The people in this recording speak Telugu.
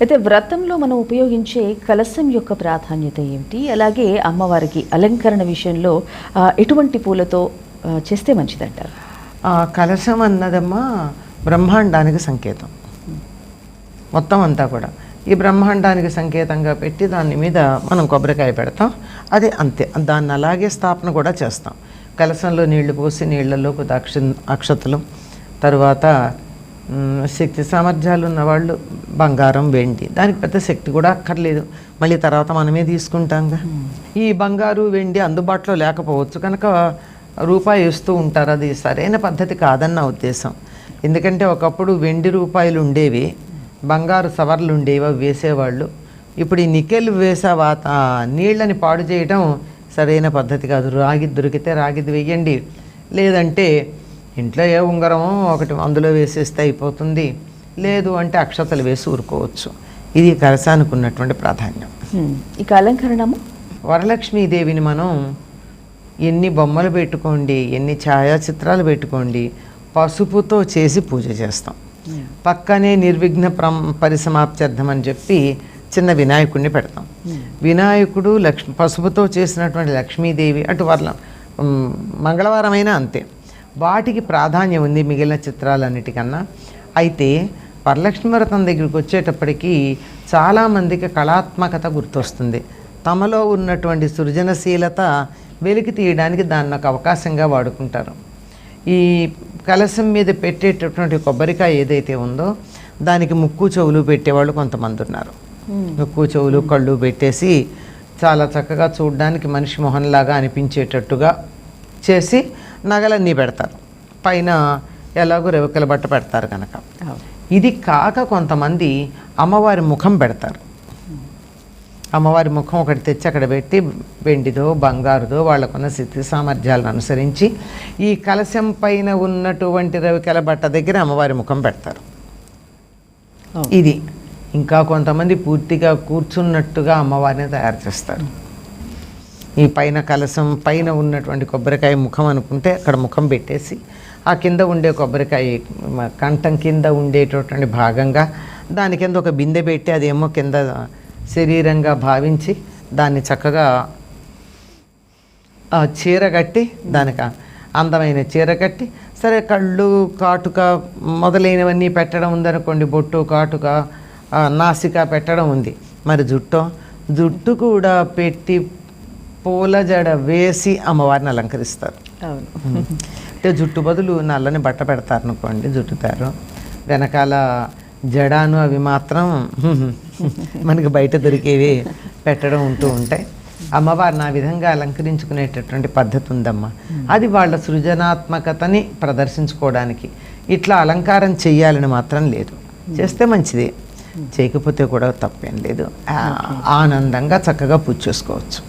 అయితే వ్రతంలో మనం ఉపయోగించే కలశం యొక్క ప్రాధాన్యత ఏమిటి? అలాగే అమ్మవారికి అలంకరణ విషయంలో ఎటువంటి పూలతో చేస్తే మంచిదంటారు? కలశం అన్నదమ్మా బ్రహ్మాండానికి సంకేతం. మొత్తం అంతా కూడా. ఈ బ్రహ్మాండానికి సంకేతంగా పెట్టి దాని మీద మనం కొబ్బరికాయ పెడతాం. అది అంతే. దాన్ని అలాగే స్థాపన కూడా చేస్తాం. కలశంలో నీళ్ళు పోసి నీళ్ళలో కొద్ది అక్ష అక్షతలు తరువాత శక్తి సామర్థ్యాలు ఉన్నవాళ్ళు బంగారం వెండి. దానికి పెద్ద శక్తి కూడా అక్కర్లేదు. మళ్ళీ తర్వాత మనమే తీసుకుంటాంగా. ఈ బంగారు వెండి అందుబాటులో లేకపోవచ్చు కనుక రూపాయి ఇస్తూ ఉంటారు. అది సరైన పద్ధతి కాదన్న ఉద్దేశం. ఎందుకంటే ఒకప్పుడు వెండి రూపాయలు ఉండేవి. బంగారు సవర్లు ఉండేవి అవి వేసేవాళ్ళు. ఇప్పుడు ఈ నికెల్ వేసే వాత నీళ్ళని పాడు చేయడం సరైన పద్ధతి కాదు. రాగి దొరికితే రాగిది వెయ్యండి లేదంటే ఇంట్లో ఏ ఉంగరమో ఒకటి అందులో వేసేస్తే అయిపోతుంది. లేదు అంటే అక్షతలు వేసి ఊరుకోవచ్చు. ఇది కలశానికి ఉన్నటువంటి ప్రాధాన్యం. ఇక అలంకరణము? వరలక్ష్మీదేవిని మనం ఎన్ని బొమ్మలు పెట్టుకోండి ఎన్ని ఛాయాచిత్రాలు పెట్టుకోండి పసుపుతో చేసి పూజ చేస్తాం. పక్కనే నిర్విఘ్న ప్రం పరిసమాప్త్యర్థం అని చెప్పి చిన్న వినాయకుడిని పెడతాం. వినాయకుడు లక్ష్మి పసుపుతో చేసినటువంటి లక్ష్మీదేవి అటు వర్ల ఉమ్, మంగళవారమైనా అంతే. వాటికి ప్రాధాన్యం ఉంది మిగిలిన చిత్రాలన్నిటికన్నా. అయితే వరలక్ష్మి వ్రతం దగ్గరికి వచ్చేటప్పటికి చాలామందికి కళాత్మకత గుర్తొస్తుంది. తమలో ఉన్నటువంటి సృజనశీలత వెలికి తీయడానికి దాన్ని ఒక అవకాశంగా వాడుకుంటారు. ఈ కలశం మీద పెట్టేటటువంటి కొబ్బరికాయ ఏదైతే ఉందో దానికి ముక్కు చెవులు పెట్టేవాళ్ళు కొంతమంది ఉన్నారు. ముక్కు చెవులు కళ్ళు పెట్టేసి చాలా చక్కగా చూడడానికి మనిషి మొహంలాగా అనిపించేటట్టుగా చేసి నగలన్నీ పెడతారు. పైన ఎలాగో రెవకల బట్ట పెడతారు కనుక. ఇది కాక కొంతమంది అమ్మవారి ముఖం పెడతారు. అమ్మవారి ముఖం ఒకటి తెచ్చి అక్కడ పెట్టి వెండిదో బంగారుదో వాళ్ళకున్న స్థితి సామర్థ్యాలను అనుసరించి ఈ కలశం పైన ఉన్నటువంటి రవికెల బట్ట దగ్గర అమ్మవారి ముఖం పెడతారు. ఇది. ఇంకా కొంతమంది పూర్తిగా కూర్చున్నట్టుగా అమ్మవారిని తయారు చేస్తారు. ఈ పైన కలసం పైన ఉన్నటువంటి కొబ్బరికాయ ముఖం అనుకుంటే అక్కడ ముఖం పెట్టేసి ఆ కింద ఉండే కొబ్బరికాయ కంఠం కింద ఉండేటటువంటి భాగంగా దాని కింద ఒక బిందె పెట్టి అదేమో కింద శరీరంగా భావించి దాన్ని చక్కగా చీర కట్టి దానికి అందమైన చీర కట్టి సరే కళ్ళు కాటుక మొదలైనవన్నీ పెట్టడం ఉందనుకోండి బొట్టు కాటుక నాసిక పెట్టడం ఉంది. మరి జుట్టు? జుట్టు కూడా పెట్టి పూల జడ వేసి అమ్మవారిని అలంకరిస్తారు. అంటే జుట్టు బదులు నల్లని బట్ట పెడతారు అనుకోండి జుట్టుతారు. వెనకాల జడాను అవి మాత్రం మనకి బయట దొరికేవి పెట్టడం ఉంటూ ఉంటాయి. అమ్మవారిని ఆ విధంగా అలంకరించుకునేటటువంటి పద్ధతి ఉందమ్మా. అది వాళ్ళ సృజనాత్మకతని ప్రదర్శించుకోవడానికి. ఇట్లా అలంకారం చెయ్యాలని మాత్రం లేదు. చేస్తే మంచిదే. చేయకపోతే కూడా తప్పేం లేదు. ఆనందంగా చక్కగా పూజ చేసుకోవచ్చు.